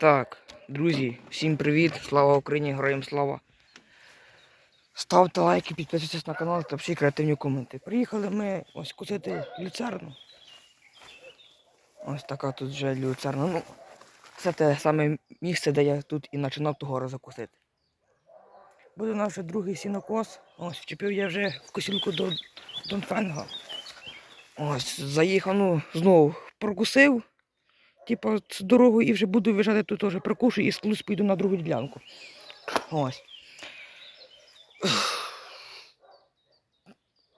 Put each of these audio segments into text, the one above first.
Так, друзі, всім привіт! Слава Україні, героям слава! Ставте лайки, підписуйтесь на канал та всі креативні коменти. Приїхали ми ось кусити люцерну. Ось така тут вже люцерна. Ну, це те саме місце, де я тут і починав того разу. Буде наш другий сінокос. Ось вчепив я вже в косілку до Донфенга. Ось, заїхав, ну, знову прокусив. Типа з дорогою і вже буду виїжджати тут теж прокушу і сколись поїду на другу ділянку. Ось.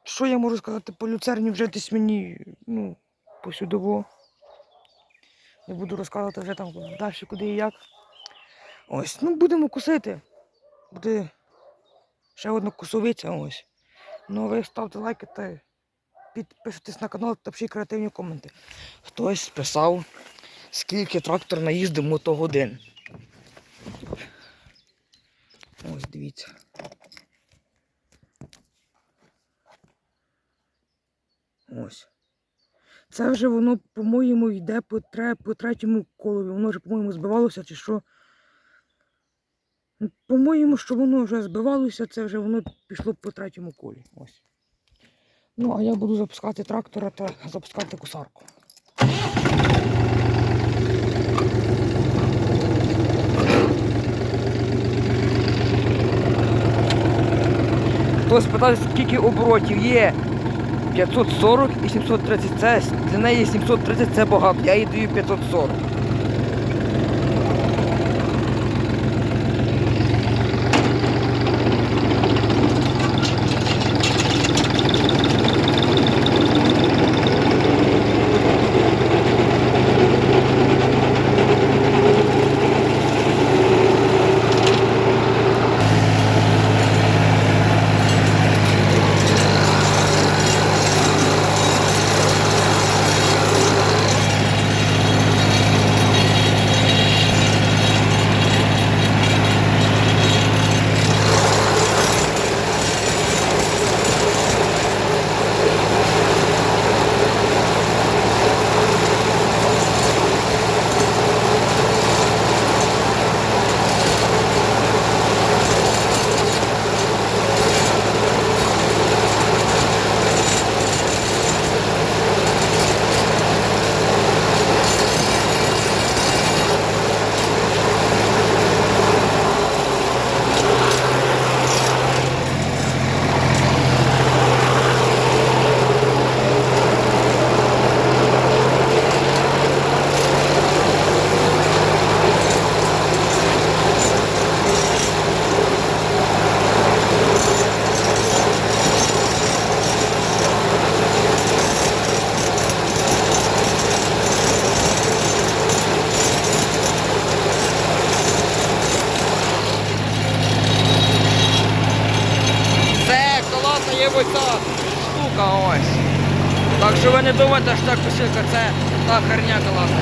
Що я можу сказати по люцерні вже десь мені, ну, посюдово. Не буду розказувати вже там далі куди і як. Ось, ну будемо кусити. Буде ще одна кусовиця ось. Ну а ви ставте лайки та підписуйтесь на канал та пишіть креативні коменти. Хтось писав скільки трактор наїздив мотогодин. Ось дивіться. Ось. Це вже воно, по-моєму, йде по, по третьому колові. Воно вже, по-моєму, збивалося чи що. По-моєму, що воно вже збивалося, це вже воно пішло по третьому колі. Ось. Ну, а я буду запускати трактора та запускати косарку. Хтось спитав, скільки оборотів є 540 і 730. Це для неї 730 це багато. Я їй даю 540. Це колоса є ось та штука ось. Так що ви не думаєте, що так посилка, це та херня колоса.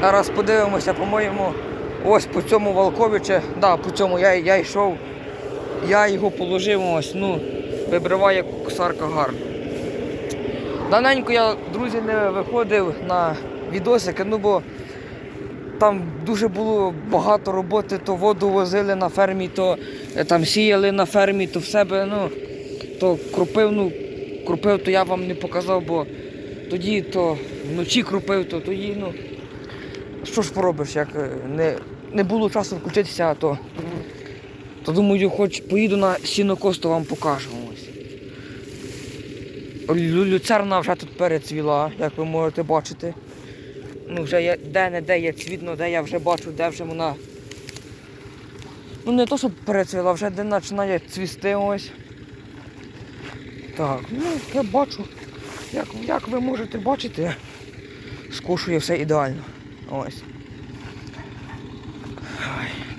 Зараз подивимося, по-моєму, ось по цьому Волковичі, да, по цьому я, я йшов, я його положив, ось, ну, вибриває косарка гарно. Давненько я, друзі, не виходив на відосики, ну бо там дуже було багато роботи, то воду возили на фермі, то е, там сіяли на фермі, то в себе, ну, то кропив, ну, кропив, то я вам не показав, бо тоді то вночі кропив, то тоді, ну, що ж поробиш, як е, не, не було часу включитися, то, то думаю, хоч поїду на сінокос, то вам покажу. Ось. Люцерна вже тут перецвіла, як ви можете бачити. Ну, вже де-не-де є цвітно, де я вже бачу, де вже вона. Ну не то, щоб перецвіла, вже де починає цвісти ось. Так, ну я бачу, як, як ви можете бачити, скошує все ідеально. Ось.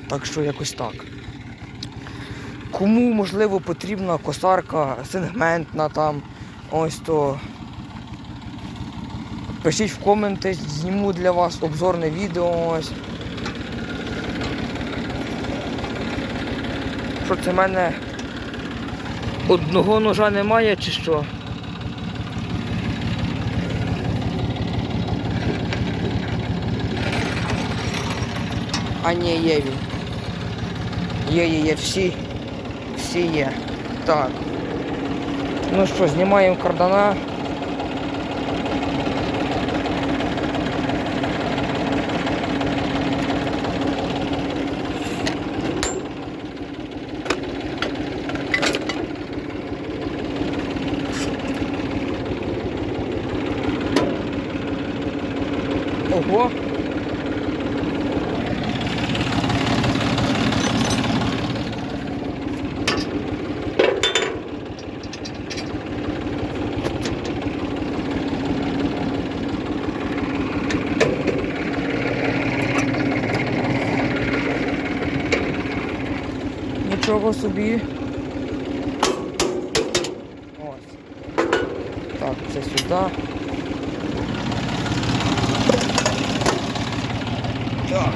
Так що якось так. Кому можливо потрібна косарка сегментна там, ось то Пишіть в коменти, зніму для вас обзорне відео. Ось. Що це в мене одного ножа немає чи що? А ні, є він. Є, є, є, всі. Всі є. Так. Ну що, знімаємо кардана. Собі. Ось. Так, це сюди. Так.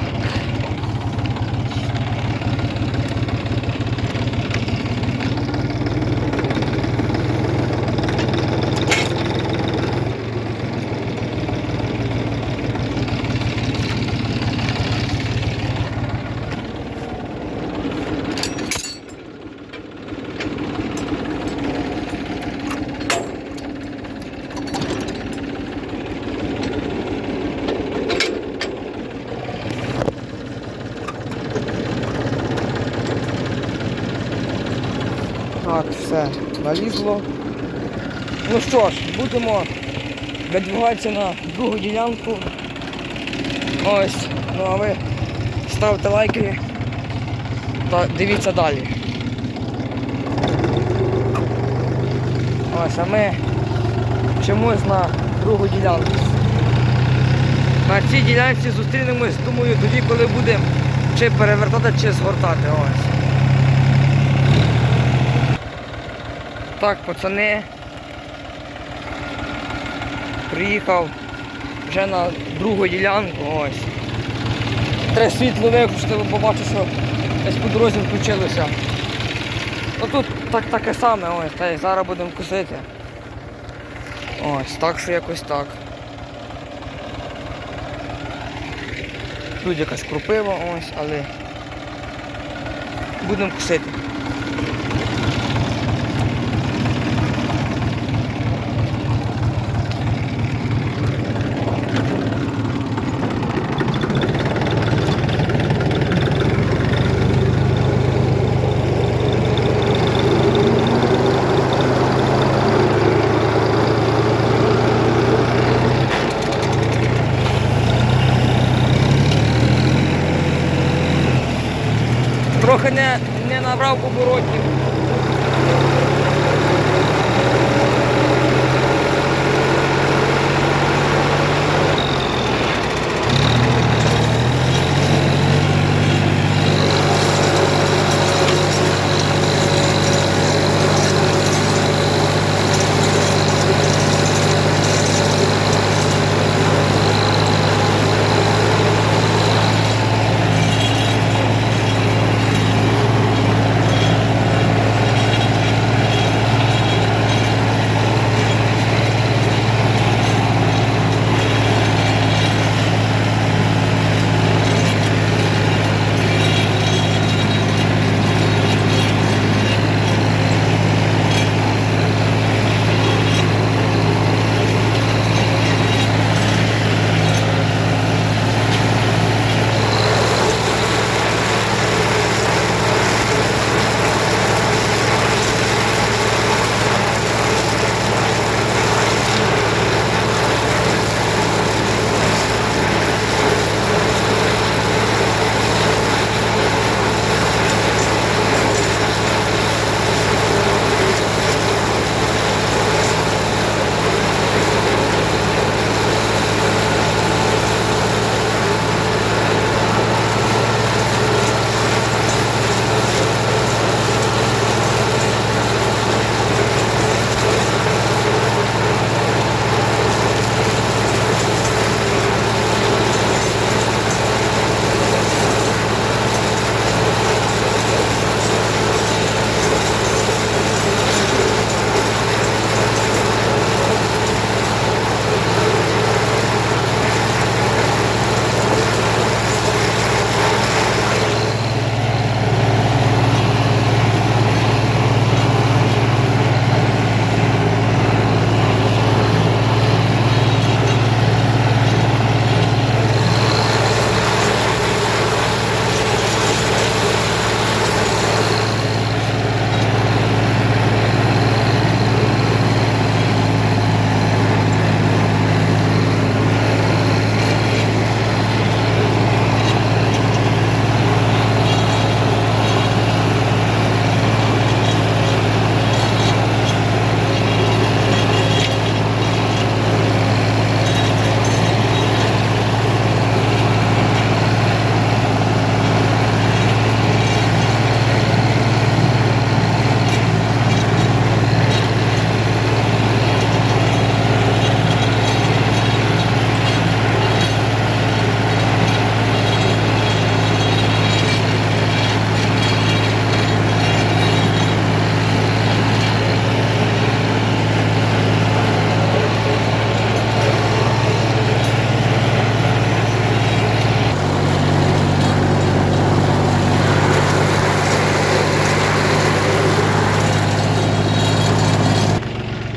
Так, все, налізло. Ну що ж, будемо видвигатися на другу ділянку. Ось, ну а ви ставте лайки та дивіться далі. Ось, а ми чомусь на другу ділянку. На цій ділянці зустрінемось, думаю, тоді, коли будемо чи перевертати, чи згортати. Ось. Так, пацани. Приїхав вже на другу ділянку, ось. Треба світло виключити, бо побачу, що десь по дорозі включилося. Ну тут так, таке саме, ось, та й зараз будемо косити. Ось, так що якось так. Тут якась крупива, ось, але будемо косити. Не, не набрав оборотів.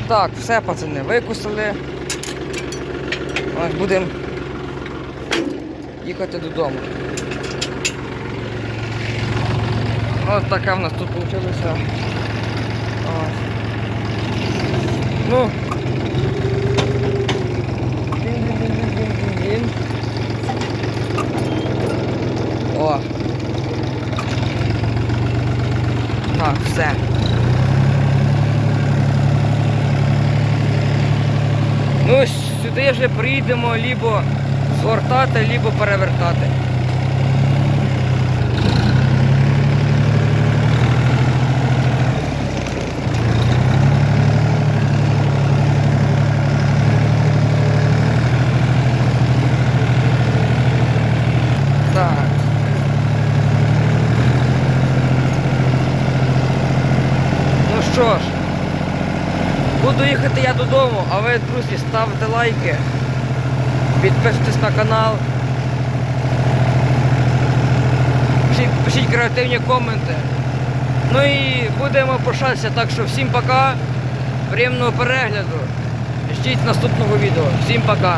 Так, все, пацани, викусили. Будемо їхати додому. Ось така в нас тут вийшла. Ну. О. Так, все. Ну, сюди вже приїдемо лібо згортати, лібо перевертати. Так. Ну що ж, буду їхати я додому, а ви, друзі, ставте лайки, підписуйтесь на канал. Пишіть, пишіть креативні коменти. Ну і будемо прощатися, так що всім пока, приємного перегляду. Ждіть наступного відео. Всім пока.